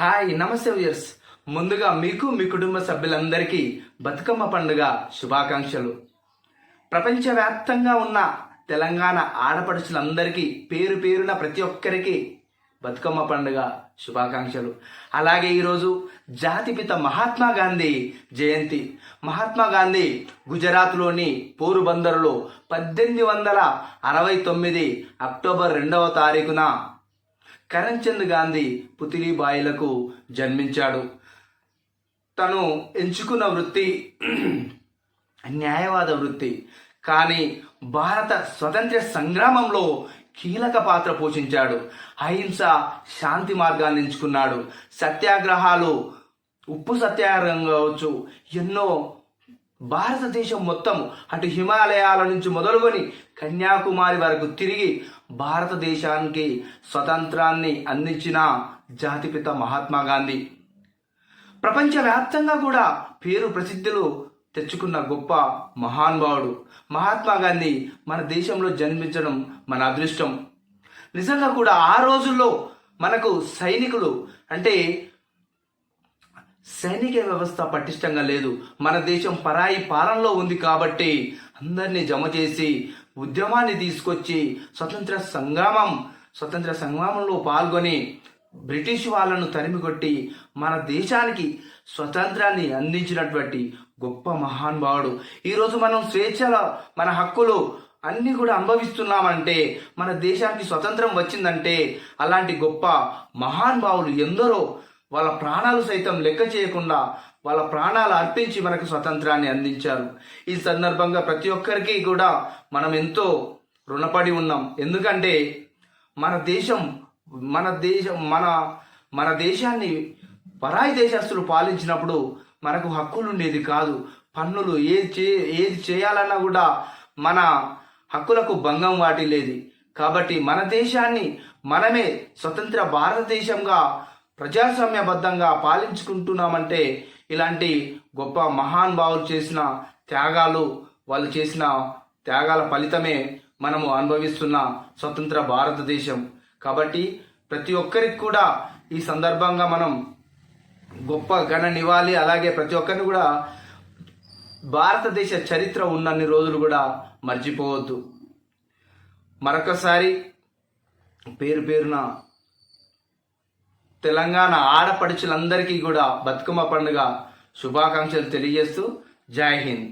Hi నమస్తే viewers. ముందుగా మీకు మీ కుటుంబ సభ్యులందరికీ బతుకమ్మ పండుగ శుభాకాంక్షలు. ప్రపంచవ్యాప్తంగా ఉన్న తెలంగాణ ఆడపడుచులందరికీ పేరు పేరున ప్రతి ఒక్కరికి బతుకమ్మ పండుగ శుభాకాంక్షలు. అలాగే ఈరోజు జాతిపిత మహాత్మా గాంధీ జయంతి. మహాత్మా గాంధీ గుజరాత్లోని పోరుబందరులో పద్దెనిమిది వందల అరవై తొమ్మిది అక్టోబర్ రెండవ తారీఖున కరణ్చంద్ గాంధీ పుతిలీబాయిలకు జన్మించాడు. తను ఎంచుకున్న వృత్తి న్యాయవాద వృత్తి. కానీ భారత స్వతంత్ర సంగ్రామంలో కీలక పాత్ర పోషించాడు. అహింస శాంతి మార్గాన్ని ఎంచుకున్నాడు. సత్యాగ్రహాలు ఉప్పు సత్యాగ్రహం కావచ్చు ఎన్నో భారతదేశం మొత్తం అటు హిమాలయాల నుంచి మొదలుకొని కన్యాకుమారి వరకు తిరిగి భారతదేశానికి స్వతంత్రాన్ని అందించిన జాతిపిత మహాత్మా గాంధీ. ప్రపంచవ్యాప్తంగా కూడా పేరు ప్రసిద్ధులు తెచ్చుకున్న గొప్ప మహానుభావుడు మహాత్మా గాంధీ మన దేశంలో జన్మించడం మన అదృష్టం. నిజంగా కూడా ఆ రోజుల్లో మనకు సైనికులు అంటే సైనిక వ్యవస్థ పటిష్టంగా లేదు. మన దేశం పరాయి పాలనలో ఉంది కాబట్టి అందరినీ జమ చేసి ఉద్యమాన్ని తీసుకొచ్చి స్వతంత్ర సంగ్రామం స్వతంత్ర సంగ్రామంలో పాల్గొని బ్రిటిష్ వాళ్ళను తరిమికొట్టి మన దేశానికి స్వతంత్రాన్ని అందించినటువంటి గొప్ప మహానుభావుడు ఈరోజు మనం స్వేచ్ఛల మన హక్కులు అన్నీ కూడా అనుభవిస్తున్నామంటే మన దేశానికి స్వతంత్రం వచ్చిందంటే అలాంటి గొప్ప మహానుభావులు ఎందరో వాళ్ళ ప్రాణాలు సైతం లెక్క చేయకుండా వాళ్ళ ప్రాణాలు అర్పించి మనకు స్వతంత్రాన్ని అందించారు. ఈ సందర్భంగా ప్రతి ఒక్కరికి కూడా మనం ఎంతో రుణపడి ఉన్నాం. ఎందుకంటే మన దేశం మన దేశం మన మన దేశాన్ని పరాయి దేశస్తులు పాలించినప్పుడు మనకు హక్కులు ఉండేది కాదు. పన్నులు ఏది చే ఏది చేయాలన్నా కూడా మన హక్కులకు భంగం వాటిల్లేది. కాబట్టి మన దేశాన్ని మనమే స్వతంత్ర భారతదేశంగా ప్రజాస్వామ్యబద్ధంగా పాలించుకుంటున్నామంటే ఇలాంటి గొప్ప మహాన్ భావులు చేసిన త్యాగాలు వాళ్ళు చేసిన త్యాగాల ఫలితమే మనము అనుభవిస్తున్న స్వతంత్ర భారతదేశం. కాబట్టి ప్రతి ఒక్కరికి కూడా ఈ సందర్భంగా మనం గొప్ప గణ నివాళి అలాగే ప్రతి ఒక్కరిని కూడా భారతదేశ చరిత్ర ఉన్నన్ని రోజులు కూడా మర్చిపోవద్దు. మరొకసారి పేరు పేరున తెలంగాణ ఆడపడుచులందరికీ కూడా బతుకమ్మ పండుగ శుభాకాంక్షలు తెలియజేస్తూ జై హింద్.